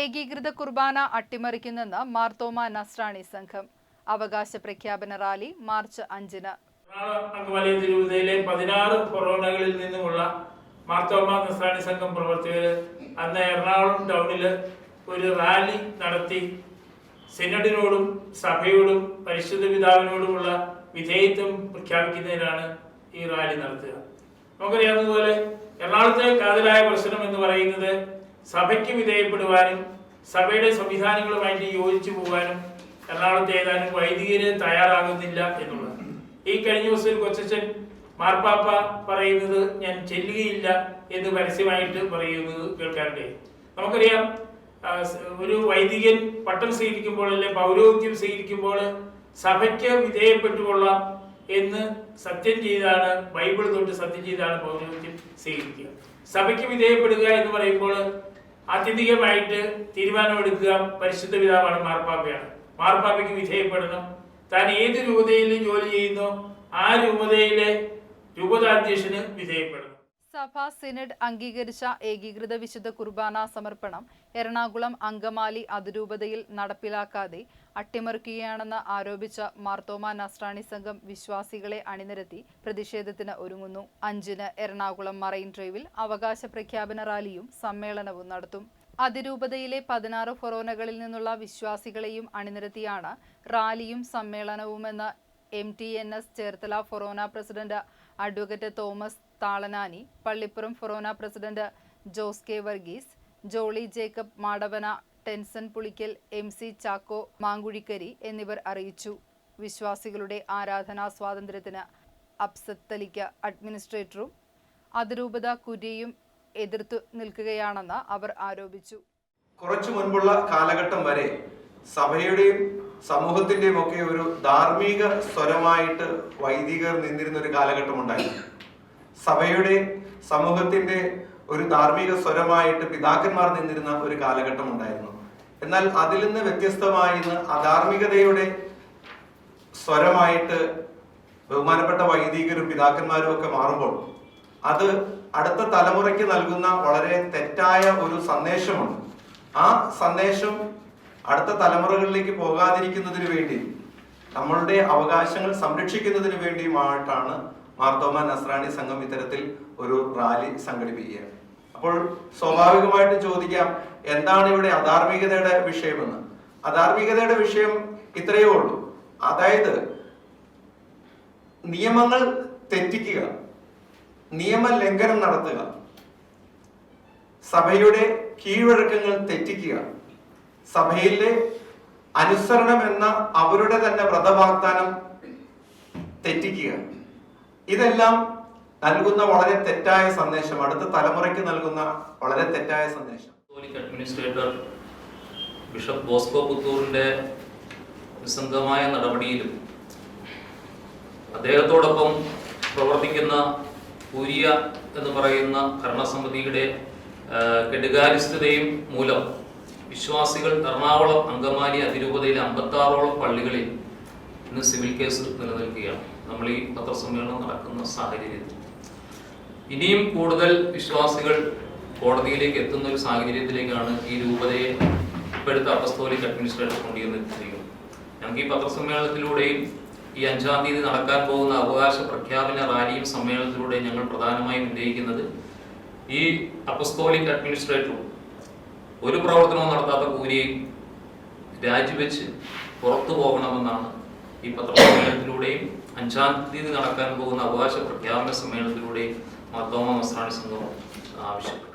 ഏകീകൃത കുർബാന അട്ടിമറിക്കുന്നെന്ന് മാർത്തോമ നസ്രാണി സംഘം. അവകാശ പ്രഖ്യാപന റാലി മാർച്ച് അഞ്ചിന്. അങ്കമാലി പതിനാറ് കൊറോണകളിൽ നിന്നുമുള്ള മാർത്തോമ നസ്രാണി സംഘം പ്രവർത്തകർ അന്ന് എറണാകുളം ടൗണിൽ ഒരു റാലി നടത്തി. സെനഡിനോടും സഭയോടും പരിശുദ്ധ പിതാവിനോടുമുള്ള വിധേയത്വം പ്രഖ്യാപിക്കുന്നതിനാണ് ഈ റാലി നടത്തുക. നമുക്കറിയാവുന്നതുപോലെ എറണാകുളത്തെ കാതലായ പ്രശ്നം എന്ന് പറയുന്നത് സഭയ്ക്ക് വിധേയപ്പെടുവാനും സഭയുടെ സംവിധാനങ്ങളുമായിട്ട് യോജിച്ചു പോകാനും എറണാകുളത്തെ ഏതാനും വൈദികര് തയ്യാറാകുന്നില്ല എന്നുള്ളത്. ഈ കഴിഞ്ഞ ദിവസം കൊച്ചച്ഛൻ മാർപ്പാപ്പ പറയുന്നത് ഞാൻ ചെല്ലുകയില്ല എന്ന് പരസ്യമായിട്ട് പറയുന്നത് കേൾക്കാറുണ്ട്. നമുക്കറിയാം ഒരു വൈദികൻ പട്ടം സ്വീകരിക്കുമ്പോൾ അല്ലെ പൗരോഹിത്യം സ്വീകരിക്കുമ്പോൾ സഭയ്ക്ക് വിധേയപ്പെട്ടുകൊള്ളാം എന്ന് സത്യം ചെയ്താണ് ബൈബിൾ തൊട്ട് സത്യം ചെയ്താണ് പൗരോഹിത്യം സ്വീകരിക്കുക. സഭയ്ക്ക് വിധേയപ്പെടുക എന്ന് പറയുമ്പോൾ ആത്യന്തികമായിട്ട് തീരുമാനമെടുക്കുക പരിശുദ്ധ പിതാവാണ് മാർപ്പാപ്പയാണ്. മാർപ്പാപ്പയ്ക്ക് വിധേയപ്പെടണം. താൻ ഏത് രൂപതയിൽ ജോലി ചെയ്യുന്നു ആ രൂപതയിലെ രൂപതാധ്യക്ഷന് വിധേയപ്പെടണം. സഭ സിനഡ് അംഗീകരിച്ച ഏകീകൃത വിശുദ്ധ കുർബാന സമർപ്പണം എറണാകുളം അങ്കമാലി അതിരൂപതയിൽ നടപ്പിലാക്കാതെ അട്ടിമറിക്കുകയാണെന്ന് ആരോപിച്ച മാർത്തോമ നസ്രാണി സംഘം വിശ്വാസികളെ അണിനിരത്തി പ്രതിഷേധത്തിന് ഒരുങ്ങുന്നു. അഞ്ചിന് എറണാകുളം മറൈൻ ഡ്രൈവിൽ അവകാശ പ്രഖ്യാപന റാലിയും സമ്മേളനവും നടത്തും. അതിരൂപതയിലെ പതിനാറ് ഫൊറോനകളിൽ നിന്നുള്ള വിശ്വാസികളെയും അണിനിരത്തിയാണ് റാലിയും സമ്മേളനവുമെന്ന് M T N S Cherthala forane president advocate Thomas Thalanani Pallippuram forane president Jose K Varghese Jolly Jacob Madavana Tenson Pulickal M C Chacko Mankuzhikkari എന്നിവർ അറിയിച്ചു. വിശ്വാസികളുടെ ആരാധനാ സ്വാതന്ത്ര്യത്തിന് അപ്സത്തലിക്ക അഡ്മിനിസ്ട്രേറ്ററും അതിരൂപത കുര്യയും എതിർത്തു നിൽക്കുകയാണെന്ന് അവർ ആരോപിച്ചു. കുറച്ചു മുൻപുള്ള കാലഘട്ടം വരെ സഭയുടെയും സമൂഹത്തിന്റെയും ഒക്കെ ഒരു ധാർമ്മിക സ്വരമായിട്ട് വൈദികർ നിന്നിരുന്ന ഒരു കാലഘട്ടം ഉണ്ടായിരുന്നു സഭയുടെ സമൂഹത്തിന്റെ ഒരു ധാർമ്മിക സ്വരമായിട്ട് പിതാക്കന്മാർ നിന്നിരുന്ന ഒരു കാലഘട്ടം ഉണ്ടായിരുന്നു. എന്നാൽ അതിൽ നിന്ന് വ്യത്യസ്തമായി ഇന്ന് അധാർമികതയുടെ സ്വരമായിട്ട് ബഹുമാനപ്പെട്ട വൈദികരും പിതാക്കന്മാരും ഒക്കെ മാറുമ്പോൾ അത് അടുത്ത തലമുറയ്ക്ക് നൽകുന്ന വളരെ തെറ്റായ ഒരു സന്ദേശമാണ്. ആ സന്ദേശം അടുത്ത തലമുറകളിലേക്ക് പോകാതിരിക്കുന്നതിന് വേണ്ടി നമ്മളുടെ അവകാശങ്ങൾ സംരക്ഷിക്കുന്നതിന് വേണ്ടിയുമായിട്ടാണ് മാർത്തോമ നസ്രാണി സംഘം ഇത്തരത്തിൽ ഒരു റാലി സംഘടിപ്പിക്കുകയാണ്. അപ്പോൾ സ്വാഭാവികമായിട്ട് ചോദിക്കാം എന്താണ് ഇവിടെ അധാർമികതയുടെ വിഷയമെന്ന്? അധാർമികതയുടെ വിഷയം ഇത്രയേ ഉള്ളൂ. അതായത് നിയമങ്ങൾ തെറ്റിക്കുക നിയമലംഘനം നടത്തുക സഭയുടെ കീഴ്വഴക്കങ്ങൾ തെറ്റിക്കുക സഭയിലെ അനുസരണം എന്ന അവരുടെ തന്നെ വ്രതവാഗ്ദാനം തെറ്റിക്കുക ഇതെല്ലാം നൽകുന്ന വളരെ തെറ്റായ സന്ദേശം അടുത്ത തലമുറയ്ക്ക് നൽകുന്ന വളരെ തെറ്റായ സന്ദേശം. അഡ്മിനിസ്ട്രേറ്റർ ബിഷപ്പ് ബോസ്കോ പുത്തൂറിന്റെ നിസ്സംഗമായ നടപടിയിലും അദ്ദേഹത്തോടൊപ്പം പ്രവർത്തിക്കുന്ന പൂരിയ എന്ന് പറയുന്ന ഭരണസമിതിയുടെ ആ, കെടുകാര്യസ്ഥതയും മൂലം വിശ്വാസികൾ എറണാകുളം അങ്കമാലി അതിരൂപതയിലെ അമ്പത്താറോളം പള്ളികളിൽ ഇന്ന് സിവിൽ കേസ് നിലനിൽക്കുകയാണ്. നമ്മൾ ഈ പത്രസമ്മേളനം നടക്കുന്ന സാഹചര്യത്തിൽ. ഇനിയും കൂടുതൽ വിശ്വാസികൾ കോടതിയിലേക്ക് എത്തുന്ന ഒരു സാഹചര്യത്തിലേക്കാണ് ഈ രൂപതയെ ഇപ്പോഴത്തെ അപ്പസ്തോലിക് അഡ്മിനിസ്ട്രേറ്റർ കൊണ്ടുവന്നിരിക്കുന്നത്. ഞങ്ങൾക്ക് ഈ പത്രസമ്മേളനത്തിലൂടെയും ഈ അഞ്ചാം തീയതി നടക്കാൻ പോകുന്ന അവകാശ പ്രഖ്യാപന റാലിയും സമ്മേളനത്തിലൂടെ ഞങ്ങൾ പ്രധാനമായും ഉന്നയിക്കുന്നത് ഈ അപ്പസ്തോലിക് അഡ്മിനിസ്ട്രേറ്റർ ഒരു പ്രവർത്തനവും നടത്താത്ത കൂലിയെയും രാജിവെച്ച് പുറത്തു പോകണമെന്നാണ് ഈ പത്രസമ്മേളനത്തിലൂടെയും അഞ്ചാം തീയതി നടക്കാൻ പോകുന്ന അവകാശ പ്രഖ്യാപന സമ്മേളനത്തിലൂടെയും മർത്തോമ മസ്രാണി സംഘം ആവശ്യപ്പെട്ടു.